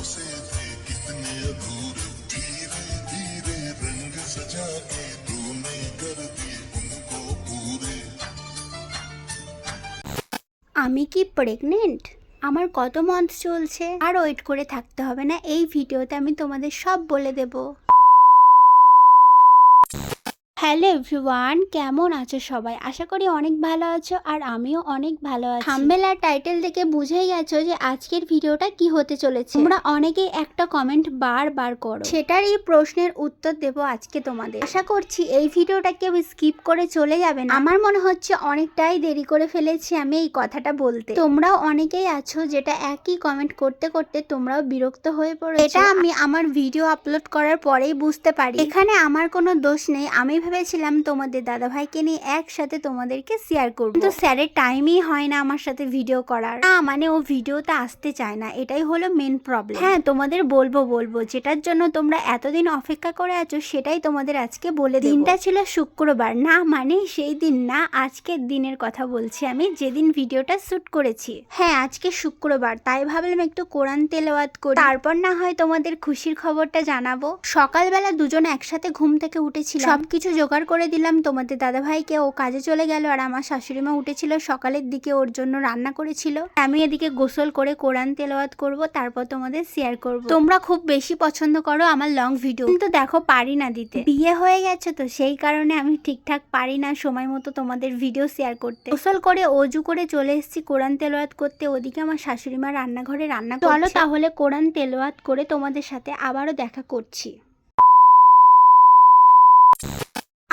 से थे कितने अधूरे धीरे धीरे रंग सजा के तूने कर दिए उनको पूरे আমি কি প্রেগনেন্ট আমার কত মান্থ চলছে আর ওয়েট করে থাকতে হবে না এই ভিডিওতে আমি তোমাদের সব বলে দেব হ্যালো এভরিওয়ান কেমন আছো সবাই? আশা করি অনেক ভালো আছো আর আমিও অনেক ভালো আছি। থাম্বেল আর টাইটেল দেখে বুঝেই গেছো যে আজকের ভিডিওটা কি হতে চলেছে। তোমরা অনেকেই একটা কমেন্ট বারবার করো। সেটার এই প্রশ্নের উত্তর দেব আজকে তোমাদের। আশা করছি এই ভিডিওটা কেউ স্কিপ করে চলে যাবে না। আমার মনে হচ্ছে অনেকটাই দেরি করে ফেলেছি আমি এই কথাটা বলতে। তোমরাও অনেকেই আছো যেটা একই কমেন্ট করতে করতে তোমরাও বিরক্ত হয়ে পড়েছো। এটা আমি আমার ভিডিও আপলোড করার পরেই বুঝতে পারি। এখানে আমার কোনো দোষ নেই। আমি ভেবেছিলাম তোমাদের দাদাভাইকে নিয়ে একসাথে তোমাদেরকে শেয়ার করব। কিন্তু স্যারের টাইমই হয় না আমার সাথে ভিডিও করার। না মানে ও ভিডিওতে আসতে চায় না। এটাই হলো মেন প্রবলেম হ্যাঁ তোমাদের বলব বলব, যেটার জন্য তোমরা এতদিন অপেক্ষা করে আছো, সেটাই তোমাদের আজকে বলে দিনটা ছিল শুক্রবার। না মানে সেই দিন না, আজকের দিনের কথা বলছি আমি, যেদিন ভিডিওটা শ্যুট করেছি। হ্যাঁ আজকে শুক্রবার, তাই ভাবলাম একটু কোরআন তেলাওয়াত করি। তারপর না হয় তোমাদের খুশির খবরটা জানাব। সকালবেলা দুজন একসাথে ঘুম থেকে উঠেছিল সবকিছু জোগাড় করে দিলাম। তোমাদের দাদাভাইকে ও কাজে চলে গেল আর আমার শাশুড়ি মা উঠেছিল সকালের দিকে ওর জন্য রান্না করেছিল। আমি এদিকে গোসল করে কোরআন তেলাওয়াত করব তারপর তোমাদের শেয়ার করব। তোমরা খুব বেশি পছন্দ করো আমার লং ভিডিও কিন্তু দেখো পারি না দিতে। বিয়ে হয়ে গেছে তো সেই কারণে আমি ঠিকঠাক পারি না সময় মতো তোমাদের ভিডিও শেয়ার করতে। গোসল করে অজু করে চলে এসেছি কোরআন তেলাওয়াত করতে। ওদিকে আমার শাশুড়ি মা রান্নাঘরে রান্না চলো তাহলে কোরআন তেলাওয়াত করে তোমাদের সাথে আবারও দেখা করছি।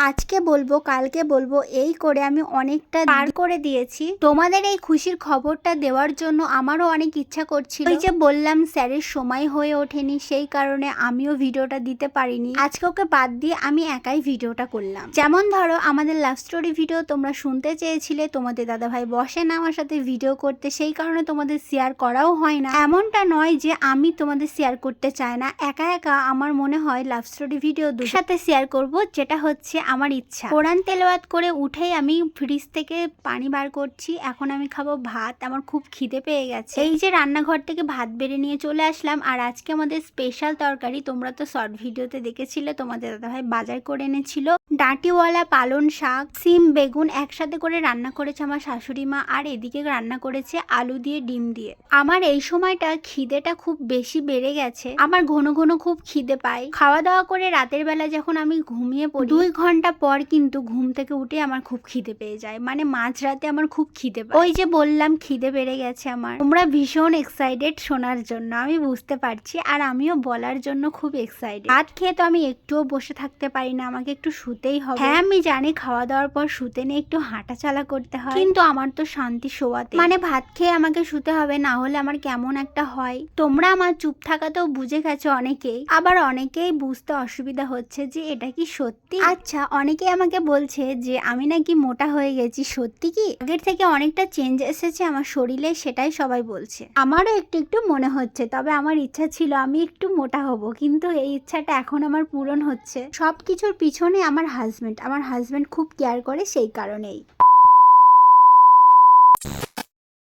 আজকে বলব কালকে বলব এই করে আমি অনেকটা পার করে দিয়েছি। তোমাদের এই খুশির খবরটা দেওয়ার জন্য আমারও অনেক ইচ্ছা করছিল। ওই যে বললাম স্যারের সময় হয়ে ওঠেনি সেই কারণে আমিও ভিডিওটা দিতে পারিনি। আজকে ওকে বাদ দিয়ে আমি একাই ভিডিওটা করলাম। যেমন ধরো আমাদের লাভ স্টোরি ভিডিও তোমরা শুনতে চেয়েছিলে তোমাদের দাদাভাই বসে না আমার সাথে ভিডিও করতে সেই কারণে তোমাদের শেয়ার করাও হয় না। এমনটা নয় যে আমি তোমাদের শেয়ার করতে চাই না। একা একা আমার মনে হয় লাভ স্টোরি ভিডিও দুটোর সাথে শেয়ার করব যেটা হচ্ছে আমার ইচ্ছা। কোরআন তেলাওয়াত করে উঠেই আমি ফ্রিজ থেকে পানি বার করছি। এখন আমি খাব ভাত। আমার খুব খিদে পেয়ে গেছে। এই যে রান্নাঘর থেকে ভাত বেড়ে নিয়ে চলে আসলাম। আর আজকে আমাদের স্পেশাল তরকারি তোমরা তো শর্ট ভিডিওতে দেখেছিলে তোমাদের দাদাভাই বাজার করে এনেছিল। ডাঁটিওয়ালা পালন শাক সিম বেগুন একসাথে করে রান্না করেছে আমার শাশুড়ি মা। আর এদিকে রান্না করেছে আলু দিয়ে ডিম দিয়ে। আমার এই সময়টা খিদেটা খুব বেশি বেড়ে গেছে। আমার ঘন ঘন খুব খিদে পায়। খাওয়া দাওয়া করে রাতের বেলা যখন আমি ঘুমিয়ে পড়ি দুই ঘণ্টা পর কিন্তু ঘুম থেকে উঠে আমার খুব খিদে পেয়ে যায়। মানে মাঝরাতে আমার খুব খিদে পায়। ওই যে বললাম, খিদে বেড়ে গেছে আমার। তোমরা ভীষণ এক্সাইটেড শোনার জন্য। আমি বুঝতে পারছি আর আমিও বলার জন্য খুব এক্সাইটেড ভাত খেয়ে তো আমি একটুও বসে থাকতে পারি না। আমাকে একটু শুতেই হবে। হ্যাঁ আমি জানি খাওয়া দাওয়ার পর শুতে নিয়ে একটু হাঁটা চালা করতে হয়। কিন্তু আমার তো শান্তি শোয়াতে। মানে ভাত খেয়ে আমাকে শুতে হবে, না হলে আমার কেমন একটা হয়। তোমরা আমার চুপ থাকাতেও বুঝে গেছো অনেকেই। আবার অনেকেই বুঝতে অসুবিধা হচ্ছে যে এটা কি সত্যি? আচ্ছা অনেকেই আমাকে বলছে যে, আমি নাকি মোটা হয়ে গেছি, সত্যি কি? আগের থেকে অনেকটা চেঞ্জ এসেছে আমার শরীরে, সেটাই সবাই বলছে। আমারও একটু একটু মনে হচ্ছে, তবে আমার ইচ্ছা ছিল আমি একটু মোটা হব, কিন্তু এই ইচ্ছাটা এখন আমার পূরণ হচ্ছে। সব কিছুর পিছনে আমার হাজব্যান্ড আমার হাজব্যান্ড খুব কেয়ার করে সেই কারণেই।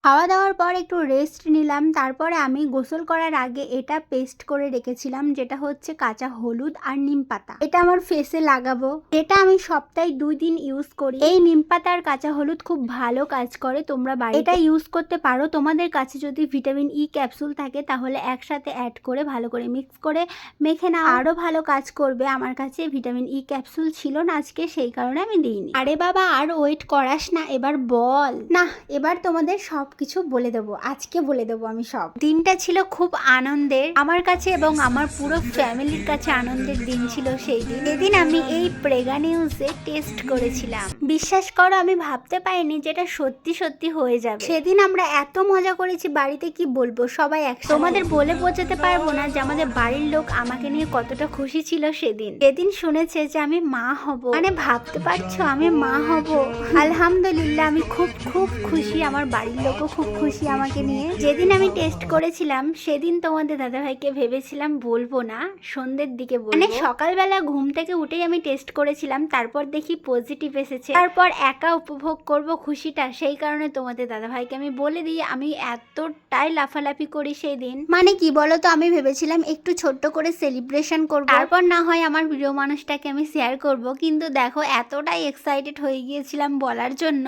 খাওয়া দাওয়ার পর একটু রেস্ট নিলাম। তারপরে আমি গোসল করার আগে এটা পেস্ট করে রেখেছিলাম, যেটা হচ্ছে কাঁচা হলুদ আর নিম পাতা। এটা আমার ফেসে লাগাবো। এটা আমি সপ্তাহে দুই দিন ইউজ করি। এই নিম পাতা আর কাঁচা হলুদ খুব ভালো কাজ করে তোমরা বাড়ি এটা ইউজ করতে পারো। তোমাদের কাছে যদি ভিটামিন ই ক্যাপসুল থাকে, তাহলে একসাথে অ্যাড করে ভালো করে মিক্স করে মেখে নাও। আরও ভালো কাজ করবে। আমার কাছে ভিটামিন ই ক্যাপসুল ছিল না আজকে, সেই কারণে আমি দিইনি। আরে বাবা, আর ওয়েট করাস না। এবার বল। না, এবার তোমাদের সব কিছু বলে দেবো আজকে বলে দেবো আমি সব। দিনটা ছিল খুব আনন্দের। আমার কাছে এবং আমার পুরো ফ্যামিলির কাছে আনন্দের দিন ছিল সেই দিন। এদিন আমি এই প্রেগা নিউজে টেস্ট করেছিলাম। বিশ্বাস করো আমি ভাবতে পারিনি যেটা সত্যি সত্যি হয়ে যাবে। সেদিন আমরা এত মজা করেছি বাড়িতে কি বলব? সবাই এক তোমাদের বলে বোঝাতে পারব না যে আমাদের বাড়ির লোক আমাকে নিয়ে কতটা খুশি ছিল সেদিন। সেদিন শুনেছে যে আমি মা হব। মানে ভাবতে পারছ আমি মা হব। আলহামদুলিল্লাহ আমি খুব খুব খুশি আমার বাড়ির লোকও খুব খুশি আমাকে নিয়ে। যেদিন আমি টেস্ট করেছিলাম, সেদিন তোমাদের দাদাভাইকে ভেবেছিলাম বলব না, সন্ধ্যের দিকে মানে সকালবেলা ঘুম থেকে উঠেই আমি টেস্ট করেছিলাম, তারপর দেখি পজিটিভ এসেছে। তারপর একা উপভোগ করব খুশিটা, সেই কারণে তোমাদের দাদাভাইকে আমি বলে দিই, আমি এতটাই লাফালাফি করি সেই দিন। মানে কি বলো তো আমি ভেবেছিলাম একটু ছোট্ট করে সেলিব্রেশন করব। তারপর না হয় আমার প্রিয় মানুষটাকে আমি শেয়ার করব, কিন্তু দেখো, এতটাই এক্সাইটেড হয়ে গিয়েছিলাম বলার জন্য,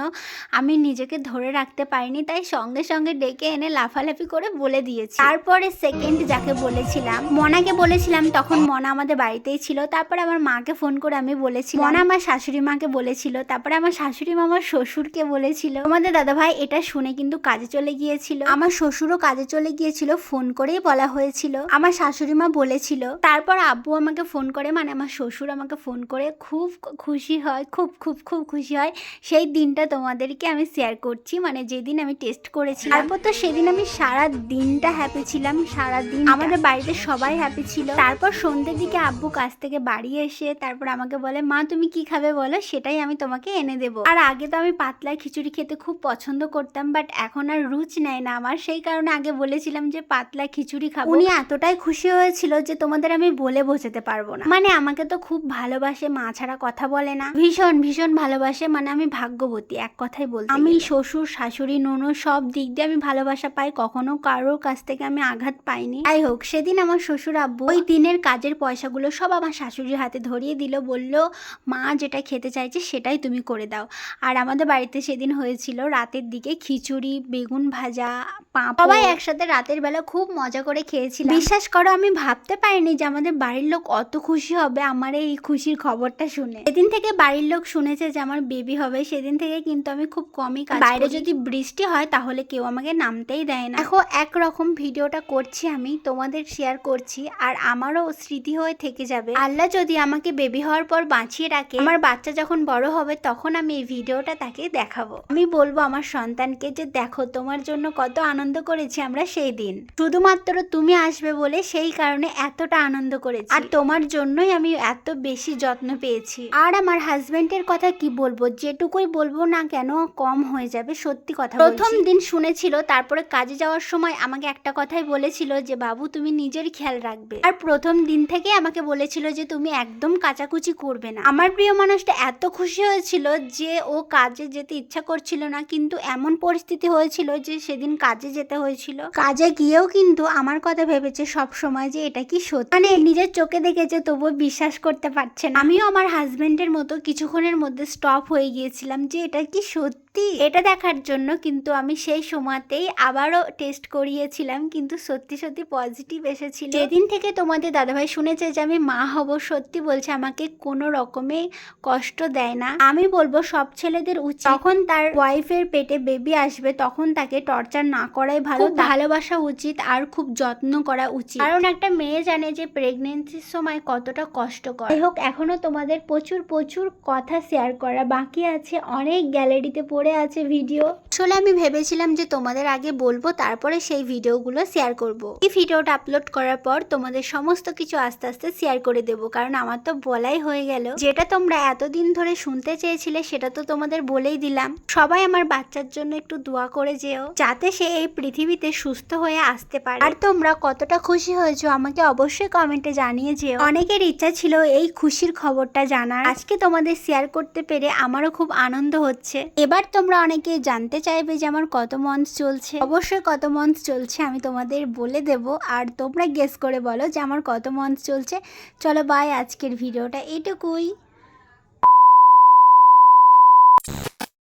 আমি নিজেকে ধরে রাখতে পারিনি, তাই সঙ্গে সঙ্গে ডেকে এনে লাফালাফি করে বলে দিয়েছি। তারপরে সেকেন্ড যাকে বলেছিলাম, মনাকে বলেছিলাম, তখন মনা আমাদের বাড়িতেই ছিল। তারপরে আমার মাকে ফোন করে আমি বলেছি মনা আমার শাশুড়ি মাকে বলেছিল। তারপরে আমার শাশুড়ি মা আমার শ্বশুরকে বলেছিল। আমাদের দাদা ভাই এটা শুনে কিন্তু কাজে চলে গিয়েছিল। আমার শ্বশুরও কাজে চলে গিয়েছিল ফোন করেই বলা হয়েছিল। আমার শাশুড়ি মা বলেছিল। তারপর আব্বু আমাকে ফোন করে মানে আমার শ্বশুর আমাকে ফোন করে, খুব খুশি হয়, খুব খুব খুব খুশি হয়। সেই দিনটা তোমাদেরকে আমি শেয়ার করছি মানে যেদিন আমি টেস্ট করেছি তারপর তো সেদিন আমি সারা দিনটা হ্যাপি ছিলাম সারা দিন আমাদের বাড়িতে সবাই হ্যাপি ছিল। তারপর সন্ধ্যের দিকে আব্বু কাছ থেকে বাড়ি এসে তারপর আমাকে বলে মা তুমি কি খাবে বলো? সেটাই আমি তোমাকে এনে দেবো। আর আগে তো আমি পাতলা খিচুড়ি খেতে খুব পছন্দ করতাম বাট এখন আর রুচ নেয় না আমার। সেই কারণে আগে বলেছিলাম যে পাতলা খিচুড়ি খাব। উনি এতটাই খুশি হয়েছিল যে তোমাদের আমি বলে বোঝাতে পারব না। মানে আমাকে তো খুব ভালোবাসে মা ছাড়া কথা বলে না। ভীষণ ভীষণ ভালোবাসে মানে আমি ভাগ্যবতী এক কথাই বলতে আমি শ্বশুর শাশুড়ি ননদ সব দিক দিয়ে আমি ভালোবাসা পাই কখনো কারোর কাছ থেকে আমি আঘাত পাইনি। যাই হোক সেদিন আমার শ্বশুর আব্বু ওই দিনের কাজের পয়সাগুলো সব আমার শাশুড়ির হাতে ধরিয়ে দিল বলল মা যেটা খেতে চাইছে সেটাই তুমি করে দাও। আর আমাদের বাড়িতে সেদিন হয়েছিল রাতের দিকে খিচুড়ি বেগুন ভাজা পাঁপড়। সবাই একসাথে রাতের বেলা খুব মজা করে খেয়েছিলাম। বিশ্বাস করো আমি ভাবতে পারিনি যে আমাদের বাড়ির লোক অত খুশি হবে আমার এই খুশির খবরটা শুনে। সেদিন থেকে বাড়ির লোক শুনেছে যে আমার বেবি হবে সেদিন থেকে কিন্তু আমি খুব কমই কাজ বাইরে যদি বৃষ্টি হয় তাহলে কেউ আমাকে নামতেই দেয় না। দেখো একরকম ভিডিওটা করছি আমি তোমাদের শেয়ার করছি আর আমারও স্মৃতি হয়ে থেকে যাবে। আল্লাহ যদি আমাকে বেবি হওয়ার পর বাঁচিয়ে রাখে আমার বাচ্চা যখন বড় হবে তখন আমি এই ভিডিওটা তাকে দেখাবো। আমি বলব আমার সন্তানকে যে দেখো তোমার জন্য কত আনন্দ করেছি আমরা সেই দিন। শুধুমাত্র তুমি আসবে বলে সেই কারণে এতটা আনন্দ করেছি। আর তোমার জন্যই আমি এত বেশি যত্ন পেয়েছি। আর আমার হাজবেন্ডের কথা কি বলব? যেটুকুই বলব না কেন কম হয়ে যাবে। সত্যি কথা প্রথম দিন শুনেছিল, তারপরে কাজে যাওয়ার সময় আমাকে একটা কথাই বলেছিল যে, বাবু, তুমি নিজের খেয়াল রাখবে। আর প্রথম দিন থেকে আমাকে বলেছিল যে, তুমি একদম কাচাকুচি করবে না। আমার প্রিয় মানুষটা এত খুশি হয়েছিল যে, ও কাজে যেতে ইচ্ছা করছিল না, কিন্তু এমন পরিস্থিতি হয়েছিল যে, সেদিন কাজে যেতে হয়েছিল। কাজে গিয়েও কিন্তু আমার কথা ভেবেছে সব সময় যে, এটা কি সত্যি? মানে নিজের চোখে দেখেছে, তবুও বিশ্বাস করতে পারছে না। আমিও আমার হাজবেন্ডের মতো কিছুক্ষণের মধ্যে স্টপ হয়ে গিয়েছিলাম যে, এটা কি সত্যি? এটা দেখার জন্য কিন্তু আমি সেই সময়তেই আবারও টেস্ট করিয়েছিলাম কিন্তু সত্যি সত্যি পজিটিভ এসেছিল। যেদিন থেকে তোমাদের দাদাভাই শুনেছে যে আমি মা হব সত্যি বলছে আমাকে কোনো রকমে কষ্ট দেয় না। আমি বলব সব ছেলেদের উচিত। যখন তার ওয়াইফের পেটে বেবি আসবে তখন তাকে টর্চার না করাই ভালো। ভালোবাসা উচিত আর খুব যত্ন করা উচিত। কারণ একটা মেয়ে জানে যে প্রেগনেন্সির সময় কতটা কষ্টকর। যাই হোক এখনও তোমাদের প্রচুর প্রচুর কথা শেয়ার করা বাকি আছে। অনেক গ্যালারিতে পড়ে আছে ভিডিও আসলে আমি ভেবেছিলাম যে তোমাদের আগে বলব, তারপরে সেই ভিডিওগুলো শেয়ার করব। এই ভিডিওটা আপলোড করার পর তোমাদের সমস্ত কিছু আস্তে আস্তে শেয়ার করে দেব, কারণ আমার তো বলাই হয়ে গেল। যেটা তোমরা এতদিন ধরে শুনতে চেয়েছিলে, সেটা তো তোমাদের বলেই দিলাম। সবাই আমার বাচ্চার জন্য একটু দোয়া করে যেও, যাতে সে এই পৃথিবীতে সুস্থ হয়ে আসতে পারে। আর তোমরা কতটা খুশি হয়েছো, আমাকে অবশ্যই কমেন্টে জানিয়ে যেও। অনেকের ইচ্ছা ছিল এই খুশির খবরটা জানার। আজকে তোমাদের শেয়ার করতে পেরে আমারও খুব আনন্দ হচ্ছে। এবার তোমরা অনেকে জানতে চাইবে যে আমার কত মন্থ চলছে। অবশ্যই কত মন্থ চলছে আমি তোমাদের বলে দেব। আর তোমরা গেস করে বলো যে আমার কত মন্থ চলছে। চলো বাই আজকের ভিডিওটা এইটুকুই